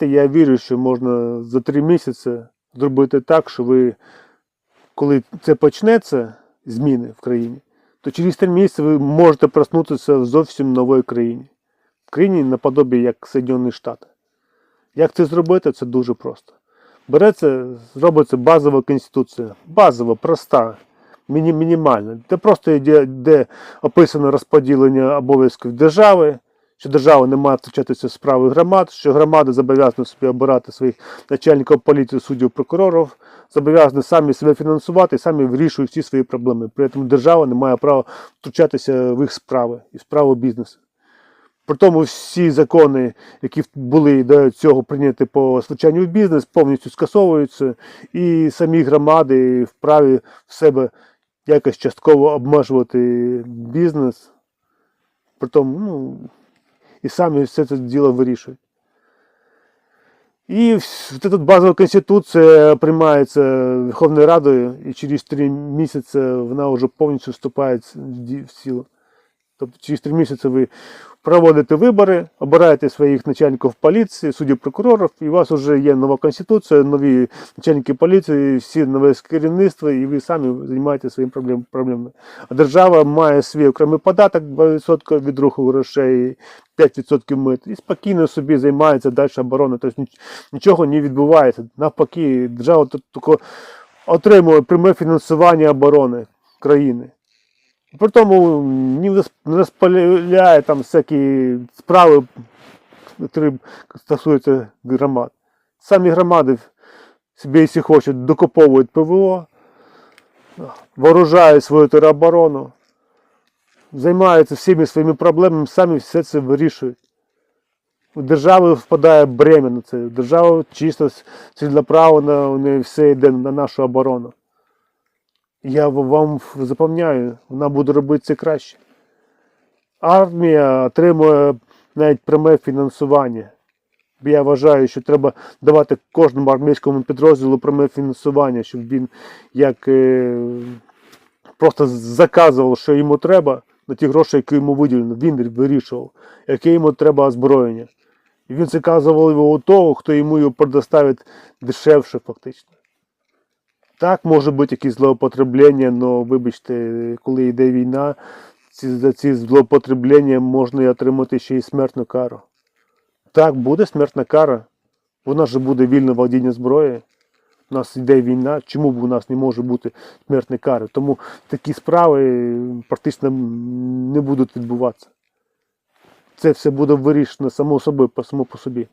Я вірю, що можна за три місяці зробити так, що ви, коли це почнеться, зміни в країні, то через три місяці ви можете проснутися в зовсім новій країні. В країні наподобі як Соединені Штати. Як це зробити? Це дуже просто. Береться, зробиться базова конституція. Базова, проста, міні, мінімальна. Де просто йде, де описано розподілення обов'язків держави, що держава не має втручатися в справи громад, що громади зобов'язані собі обирати своїх начальників поліції, суддів, прокурорів, зобов'язані самі себе фінансувати і самі вирішують всі свої проблеми. При цьому держава не має права втручатися в їх справи і в справу бізнесу. При тому всі закони, які були до цього прийняті по звучанню в бізнес, повністю скасовуються, і самі громади вправі в себе якось частково обмежувати бізнес. При тому, ну, і самі все це діло вирішують. І эта базова конституція приймається Верховною Радою, і через три місяці вона вже повністю вступає в силу. Тобто через три місяці ви проводите вибори, обираєте своїх начальників поліції, суддів прокурорів, і у вас вже є нова конституція, нові начальники поліції, всі нове керівництво, і ви самі займаєтеся своїм проблем, проблемами. А держава має свій окремий податок 2% від руху грошей, 5% мит, і спокійно собі займається далі обороною. Тобто ніч- нічого не відбувається. Навпаки, держава тільки отримує пряме фінансування оборони країни. При тому не розпиляє там всякі справи, які стосуються громад. Самі громади собі, якщо хочуть, докуповують ПВО, вооружають свою тероборону, займаються всіми своїми проблемами, самі все це вирішують. У держави впадає бремя на це. Держава чисто ціленаправлено, неї все йде на нашу оборону. Я вам запевняю, вона буде робити це краще. Армія отримує навіть пряме фінансування. Я вважаю, що треба давати кожному армійському підрозділу пряме фінансування, щоб він як е, просто заказував, що йому треба, на ті гроші, які йому виділено, він вирішував, яке йому треба озброєння. І він заказував його у того, хто йому його предоставить дешевше, фактично. Так, може бути якісь злоупотреблення, але вибачте, коли йде війна, ці, за ці злоупотреблення можна і отримати ще й смертну кару. Так, буде смертна кара. Нас же буде вільне володіння зброєю. У нас йде війна, чому б у нас не може бути смертної кари? Тому такі справи практично не будуть відбуватися. Це все буде вирішено само собою, само по собі.